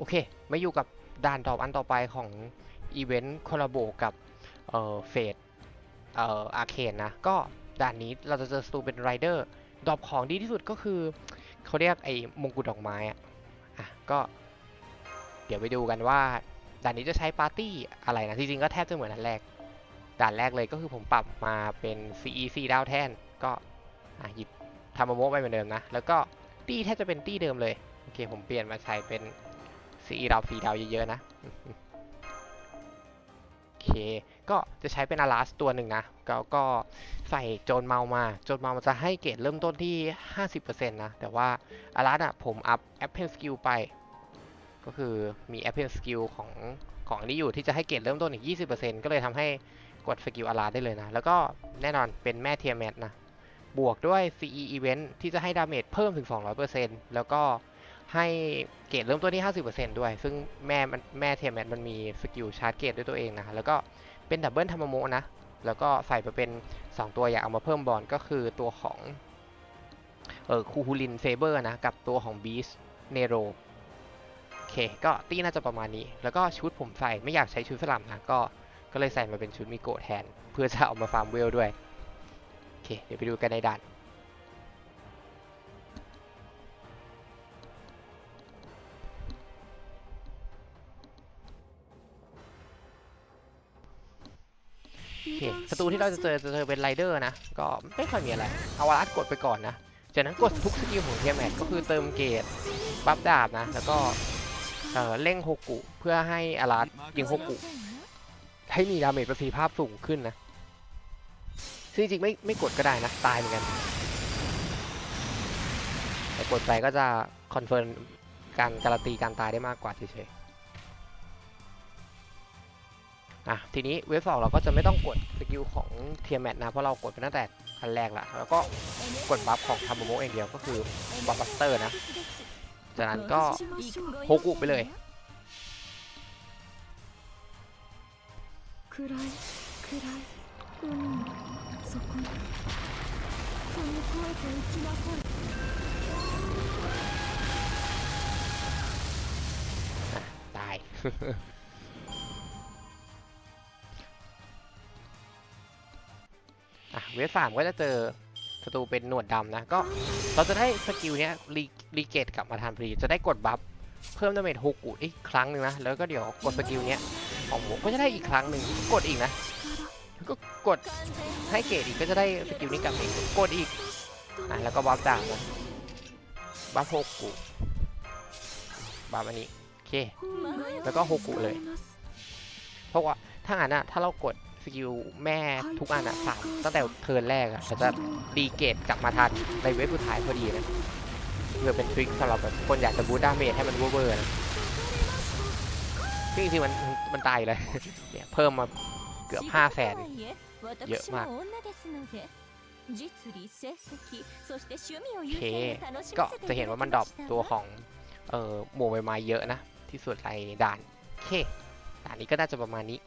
โอเค มาอยู่กับด่านต่ออันต่อไปของอีเวนต์คอลลาโบกับเอ่อเฟดเอ่ออาเคนนะ ก็ด่านนี้เราจะเจอสตูเป็นไรเดอร์ดรอปของดีที่สุดก็คือเขาเรียกไอ้มงกุฎดอกไม้อะอะก็ เดี๋ยวไปดูกันว่าด่านนี้จะใช้ปาร์ตี้อะไรนะ จริงๆก็แทบจะเหมือนด่านแรก ด่านแรกเลยก็คือผมปรับมาเป็น CEC ดาวแทน ก็อะหยิบทำมาโมไปเหมือนเดิมนะ แล้วก็ตี้แทบจะเป็นตี้เดิมเลย โอเค ผมเปลี่ยนมาใช้เป็น CE ดาวฟรีดาวเยอะๆนะโอเค ก็จะใช้เป็นอาราสตัวหนึ่งนะก็ก็ใส่โจนเมามา โจนเมามันจะให้เกรดเริ่มต้นที่ 50%นะ แต่ว่าอาราสอะผมอัพแอปเพนสกิลไป ก็คือมีแอปเพนสกิลของของนี้อยู่ที่จะให้เกรดเริ่มต้นอีก 20%ก็เลยทำให้กดสกิลอาราสได้เลยนะ แล้วก็แน่นอนเป็นแม่เทียแมทนะบวกด้วย CE Event ที่จะให้ดาเมจเพิ่มถึง 200%แล้วก็ ให้เกรดเริ่มต้นที่ 50%ด้วย ซึ่งแม่มันแม่เทียแมทมันมีสกิลชาร์จเกรดด้วยตัวเองนะ แล้วก็เป็นดับเบิลธรรมโมนะ แล้วก็ใส่ไปเป็น 2 ตัวอยากเอามาเพิ่มบอลก็คือตัวของเออคูฮูลินเซเบอร์นะ กับตัวของบีสเนโรโอเค ก็ตีน่าจะประมาณนี้ แล้วก็ชุดผมใส่ไม่อยากใช้ชุดสลับนะ ก็ก็เลยใส่มาเป็นชุดมิโกะแทน เพื่อจะเอามาฟาร์มเวลด้วย โอเค เดี๋ยวไปดูกันในด่าน โอเคศัตรูที่เราจะเจอจะเจอเป็นไรเดอร์นะ ก็ไม่ค่อยมีอะไร เอาวารัสกดไปก่อนนะ จากนั้นกดทุกสกิลของเทียมแมทก็คือเติมเกรดบัฟดาบนะ แล้วก็เอ่อเร่งโฮกุเพื่อให้อารัสยิงโฮกุให้มีดาเมจประสิทธิภาพสูงขึ้นนะ ซึ่งจริงๆไม่ไม่กดก็ได้นะ ตายเหมือนกัน แต่กดไปก็จะคอนเฟิร์มการการันตีการตายได้มากกว่าเฉยๆ่ะทีนี้เวฟสองเราก็จะไม่ต้องกดสกิลของเทียแมทนะเพราะเรากดไปตั้งแต่คันแรกละแล้วก็กดบัฟของทามูโมเองเดียวก็คือบัฟบัสเตอร์นะจากนั้นก็โฮกุไปเลยตาย วฟสามก็จะเจอศัตรูเป็นหนวดดำนะ ก็เราจะได้สกิลเนี้ยรีรีเกตกลับมาทันพอดีจะได้กดบัฟเพิ่มดาเมจฮกุอีกครั้งหนึ่งนะ แล้วก็เดี๋ยวกดสกิลเนี้ยของผมก็จะได้อีกครั้งหนึ่งกดอีกนะก็กดให้เกตอีกก็จะได้สกิลนี้กลับอีกกดอีกอะแล้วก็บัฟดาบนะบัฟฮกุบัฟอันนี้โอเคแล้วก็ฮกุเลย เพราะว่าถ้างั้นอะถ้าเรากด สกิลแม่ทุกอันอะสามตั้งแต่เทิร์นแรกอะเราจะดีเกตกลับมาทันในเวฟสุดท้ายพอดีนะเพื่อเป็นทริคสำหรับแบบคนอยากจะบูทดาเมจให้มันเวอร์ๆนะซึ่งจริงๆมันมันตายเลยเนี่ยเพิ่มมาเกือบ5 0 0แสนเยอะมากโอเคก็จะเห็นว่ามันดรอปตัวของเอ่อหมู่ใบไม้เยอะนะ ที่สุดในด่านโอเคด่านนี้ก็น่าจะประมาณนี้